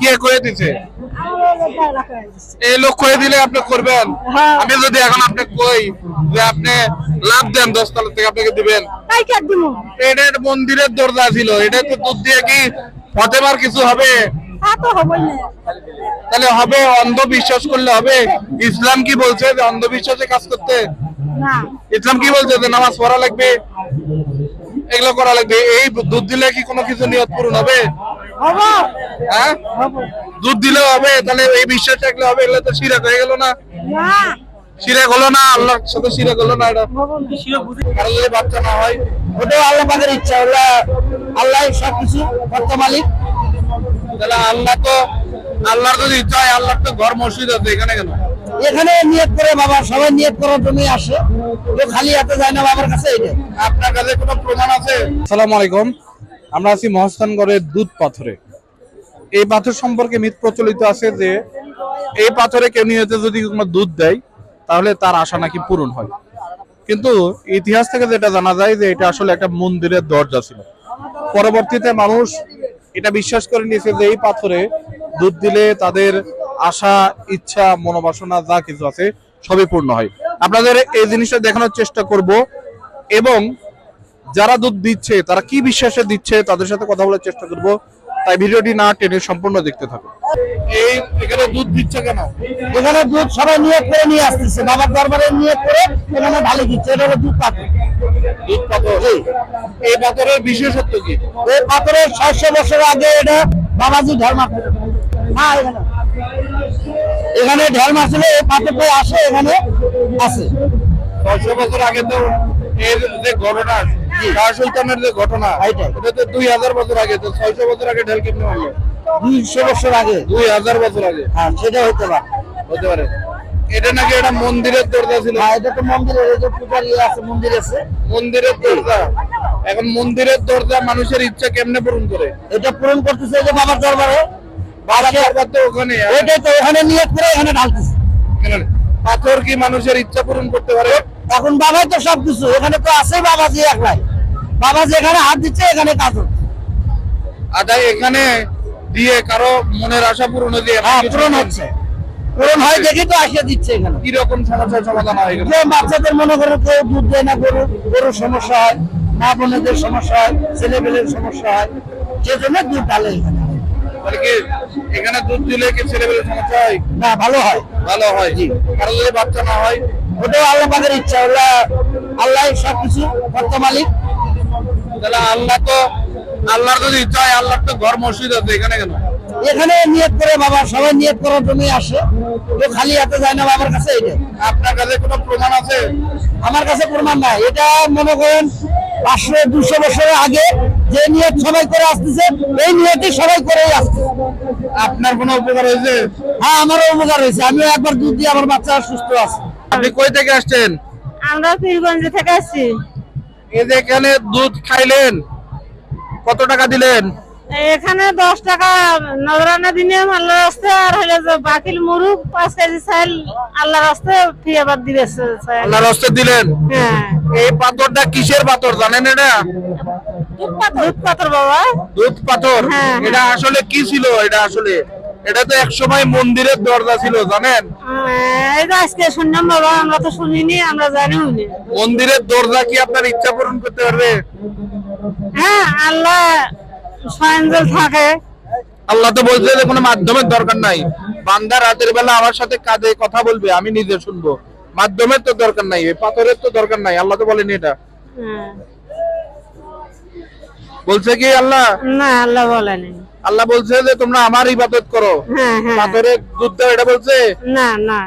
কে করে দিছে আমার লোকেরা কয়ে দিছে। এই লোক করে দিলে আপনি করবেন? হ্যাঁ। আমি যদি এখন আপনি কই যে আপনি লাভ দেন দশ থেকে আপনাকে দিবেন? তাই কে দিমু? এটা মন্দিরের দরজা ছিল এটা তো দুধ দিয়ে কি ফতেমার কিছু হবে? তাহলে হবে অন্ধবিশ্বাস করলে হবে। ইসলাম কি বলছে যে অন্ধবিশ্বাসে কাজ করতে? ইসলাম কি বলছে যে নামাজ পড়া লাগবে? এগুলো করা লাগবে। এই দুধ দিলে কি কোনো কিছু নিয়ত পূরণ হব? হ্যাঁ? দুধ দিলেও হবে তাহলে এই বিশ্বাস থাকলে হবে এগুলো তো শিরাক হয়ে গেল না। শিরাক হলো না আল্লাহর সাথে শিরাক হলো না এটা যদি বাচ্চা না হয়। ওটাও আল্লাহ পাকের ইচ্ছা ওটা আল্লাহ সবকিছু কর্ত মালিক। তাহলে আল্লাহ তো আল্লাহর যদি ইচ্ছা হয় আল্লাহর তো ঘর মসজিদ আছে এখানে কেন? এখানে নিয়ত করে বাবা সবাই নিয়ত করার জন্য আসে। কেউ খালি হাতে যায় না বাবার কাছে এটা আপনার কাছে কোনো প্রমাণ আছে? আসসালামু আলাইকুম। আমরা আছি মহস্থানগড়ের দুধ পাথরে। এই পাথর সম্পর্কে মিথ প্রচলিত আছে যে, এই পাথরে কেউ নিয়তে যদি দুধ দেয়, তাহলে তার আশা নাকি পূরণ হয়। কিন্তু ইতিহাস থেকে যেটা জানা যায় যে, এটা আসলে একটা মন্দিরের দরজা ছিল। পরবর্তীতে মানুষ এটা বিশ্বাস করে নিয়েছে যে, এই পাথরে দুধ দিলে তাদের আশা, ইচ্ছা, মনোবাসনা যা কিছু আছে, সবই পূর্ণ হয়। আপনাদের এই জিনিসটা দেখানোর চেষ্টা করব এবং যারা দুধ দিচ্ছে তারা কি বিশ্বাসে দিচ্ছে তাদের সাথে কথা বলার চেষ্টা করব। তাই ভিডিওটি না টেনে সম্পূর্ণ দেখতে থাকো এই এখানে দুধ দিচ্ছে কেন? এখানে দুধ সবাই নিয়ত করে নিয়ে আসতেছে বাবার দরবারে নিয়ত করে এখানে ঢালি দিচ্ছে এটা হলো দুধ পাথর। দুধ পাথর এই? পাথরের বিশেষত্ব কি? এই পাথরের ছয়শো বছর আগে এটা বাবাজি মারছিল না এখানে এখানে ঢেল মারছিল এই পাথরটা আসে এখানে আছে। ছয়শো বছর আগে তো এর যে ঘটনা শাহ সুলতানের যে ঘটনা এটা তো দুই হাজার বছর আগে তো ছয়শো বছর আগে ঢেল কেমনে হলো দুইশো বছর আগে। দুই হাজার বছর আগে। হ্যাঁ সেটা হতে পারে। হতে পারে। এটা নাকি একটা মন্দিরের দরজা ছিল? হ্যাঁ এটা তো মন্দিরের এই যে পূজার আছে মন্দির আছে। মন্দিরের দরজা। এখন মন্দিরের দরজা মানুষের ইচ্ছা কেমনে পূরণ করে? এটা পূরণ করতেছে এই যে বাবার দরবারে। বাবার দরবার তো ওখানে ওইটাই তো ওখানে নিয়ত করে এখানে ঢালতেছে। পাথর কি মানুষের ইচ্ছা পূরণ করতে পারে? এখন বাবাই তো সবকিছু এখানে তো আছে বাবাজি একলাই বাবাজি যেখানে হাত দিচ্ছে এখানে কাজ হচ্ছে। আচ্ছা এখানে দিয়ে কারও মনের আশা পূরণ হয়ে হ্যাঁ পূরণ হচ্ছে। পূরণ হয় দেখি তো আসিয়ে দিচ্ছে এখানে। কি রকম সমস্যার সমাধান হয় যে বাচ্চাদের মনে করে কেউ দুধ দেয় না গরু গরুর সমস্যা হয় মা বোনেদের সমস্যা হয় ছেলে পেলের সমস্যা হয় সেজন্য দুধ ঢালে এখানে। মানে এখানে দুধ দিলে কি ছেলে পেলে সমস্যা হয়? না ভালো হয়। ভালো হয়। জি। কারও যদি বাচ্চা না হয়? ওটাও আল্লাহ পাকের ইচ্ছা ওটা আল্লাহ সবকিছু কর্ত মালিক। তাহলে আল্লাহ তো আল্লাহর যদি ইচ্ছা হয় আল্লাহর তো ঘর মসজিদ আছে এখানে কেন? এখানে নিয়ত করে বাবা সবাই নিয়ত করার জন্য আসে। কেউ খালি হাতে যায় না বাবার কাছে এটা আপনার কাছে কোনো প্রমাণ আছে? আমার কাছে প্রমাণ নাই। এটা মনে করেন পাঁচশো দুশো বছরের আগে যে নিয়ত সবাই করে আসতেছে এই নিয়তই সবাই করেই আসছে আপনার কোনো উপকার হয়েছে? হ্যাঁ আমারও উপকার হয়েছে। আমিও একবার দুধ দিয়ে আমার বাচ্চা সুস্থ আছে। আপনি কই থেকে আসছেন? আমরা পীরগঞ্জ থেকে আসছি। এই যে এখানে দুধ খাইলেন? কত টাকা দিলেন? এখানে দশ টাকা নজরানা দিনে আল্লাহ রাস্তে আর হলে যে বাকিল মুরুখ পাঁচ কেজি চাল আল্লাহ রাস্তে ফি আবার দিবে চাল। আল্লাহর দিলেন? হ্যাঁ। এই পাথরটা কিসের পাথর জানেন এটা? দুধ পাথর বাবা। দুধ পাথর? হ্যাঁ। এটা আসলে কি ছিল? এটা আসলে এটা তো একসময় মন্দিরের দরজা ছিল জানেন? আজকে শুনলাম বাবা আমরা তো শুনিনি আমরা জানিও নি। মন্দিরের দরজা কি আপনার ইচ্ছা পূরণ করতে পারবে? হ্যাঁ আল্লাহ স্বয়ংজল থাকে। আল্লাহ তো বলছে যে কোনো মাধ্যমের দরকার নাই। বান্দা রাতের বেলা আমার সাথে কাজে কথা বলবে আমি নিজে শুনব। মাধ্যমের তো দরকার নাই পাথরের তো দরকার নাই আল্লাহ তো বলেনি এটা। হ্যাঁ। বলছে কি আল্লাহ? না আল্লাহ বলেনি। আল্লাহ বলছে যে তোমরা আমার ইবাদত করো। হ্যাঁ হ্যাঁ। দুধ দাও এটা বলছে? না না।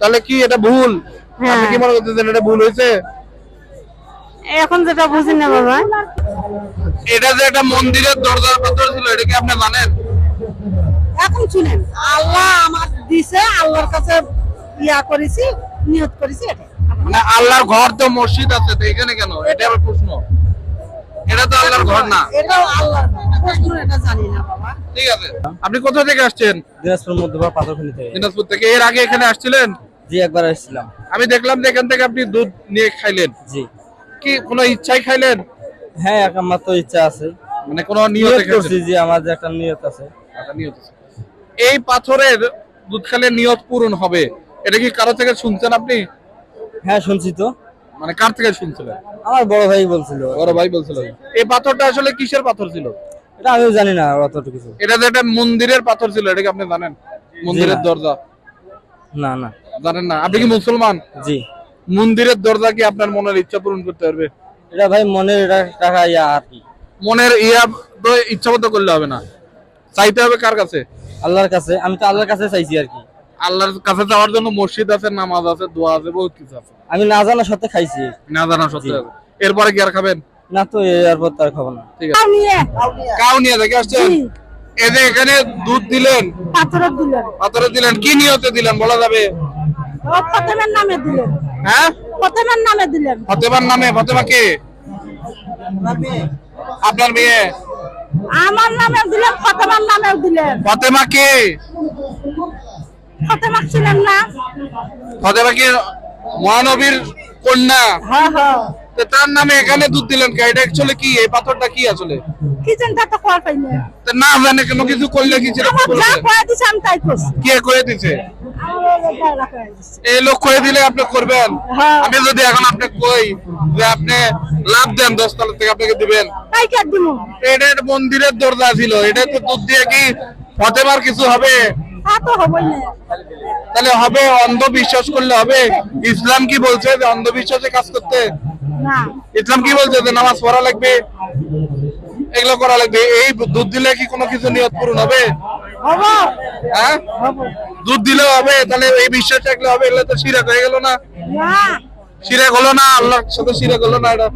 তাহলে কি এটা ভুল? হ্যাঁ। আপনি কি মনে করতেছেন এটা ভুল হয়েছে? এখন যেটা বুঝি না বাবা। এটা যে একটা মন্দিরের দরজার পাথর ছিল এটা কি আপনি জানেন? এখন শুনেন। আল্লাহ আমার দিছে আল্লাহর কাছে ইয়া করেছি নিয়ত করেছি এটা। মানে আল্লাহর ঘর তো মসজিদ আছে তো এখানে কেন? এটা আমার প্রশ্ন। এটা তো আল্লাহর ঘর না। এটাও আল্লাহর এটা জানি না বাবা। ঠিক আছে। আপনি কোথা থেকে আসছেন? দিনাজপুর মধ্যপাড়া পাথরখানি থেকে। দিনাজপুর থেকে। এর আগে এখানে আসছিলেন? জি একবার এসেছিলাম আমি দেখলাম যে এখান থেকে আপনি দুধ নিয়ে খাইলেন। জি। কি কোনো ইচ্ছাই খাইলেন? হ্যাঁ এক আমার তো ইচ্ছা আছে। মানে কোনো নিয়ত নিয়ত করছি যে আমার যে একটা নিয়ত আছে। একটা নিয়ত আছে। এই পাথরের দুধ খেলে নিয়ত পূরণ হবে। এটা কি কারও থেকে শুনছেন আপনি? হ্যাঁ শুনছি তো। মানে কার থেকে শুনছিলেন আমার বড় ভাই বলছিল। বড় ভাই বলছিল। এই পাথরটা আসলে কিসের পাথর ছিল? এটা আমিও জানি না অতটুকু কিছু। এটা যে একটা মন্দিরের পাথর ছিল এটা কি আপনি জানেন? মন্দিরের দরজা। না না। জানেন না? আপনি কি মুসলমান? জি। মন্দিরের দরজা কি আপনার মনের ইচ্ছা পূরণ করতে পারবে? এটা ভাই মনের এটা টাকা ইয়া আর কি। মনের ইয়া তো ইচ্ছা মতো করলে হবে না। চাইতে হবে কার কাছে? আল্লাহর কাছে আমি তো আল্লাহর কাছে চাইছি আর কি। আল্লাহর কাছে যাওয়ার জন্য মসজিদ আছে নামাজ আছে দোয়া আছে বহুত কিছু আছে। আমি না জানা সত্ত্বে খাইছি। না জানা সত্ত্বেও এরপরে কি আর খাবেন? না তো এরপর তার খাব না। ঠিক আছে। নিয়ে কাউ নিয়ে দেখে আসছেন? এই যে এখানে দুধ দিলেন পাথরের দিলেন পাথরে দিলেন কি নিয়তে দিলেন বলা যাবে? প্রথমের নামে দিলেন। হ্যাঁ? প্রথমের নামে দিলেন। ফতেমার নামে ফতেমা কে? আপনার মেয়ে। আমার নামে দিলেন ফতেমার নামেও দিলেন। ফতেমা কে? ফতেমা ছিলেন না। ফতেমা কি মহানবীর কন্যা। হ্যাঁ হ্যাঁ। তার নামে এখানে দুধ দিলেন কে? এটা অ্যাকচুয়ালি কি? এই পাথরটা কি আসলে? কি চিন্তা তো কর পাইনি তো না জানে কেন কিছু করলে কি সেটা আমার যা বলবে? দিছে আমি তাই করছি। কে করে দিছে আমার ওই জায়গা কয়ে দিছে। এই লোক দিলে আপনি করবেন? হ্যাঁ। আমি যদি এখন আপনি কই যে আপনি লাভ দেন দশ তলা থেকে আপনাকে দিবেন। তাই কে দিব এটা মন্দিরের দরজা ছিল। এটা তো দুধ দিয়ে কি ফতেমার কিছু হবে? তা তো হবই। না তাহলে হবে অন্ধবিশ্বাস করলে হবে। ইসলাম কি বলছে যে অন্ধবিশ্বাসে কাজ করতে? না। ইসলাম কি বলছে যে নামাজ পড়া লাগবে? এগুলো করা লাগবে। এই দুধ দিলে কি কোনো কিছু নিয়ত পূরণ হবে? হ্যাঁ? দুধ দিলেও হবে তাহলে এই বিশ্বাস থাকলে হবে এগুলো তো শিরাক হয়ে গেল না। শিরাক হলো না আল্লাহর সাথে শিরাক হলো না এটা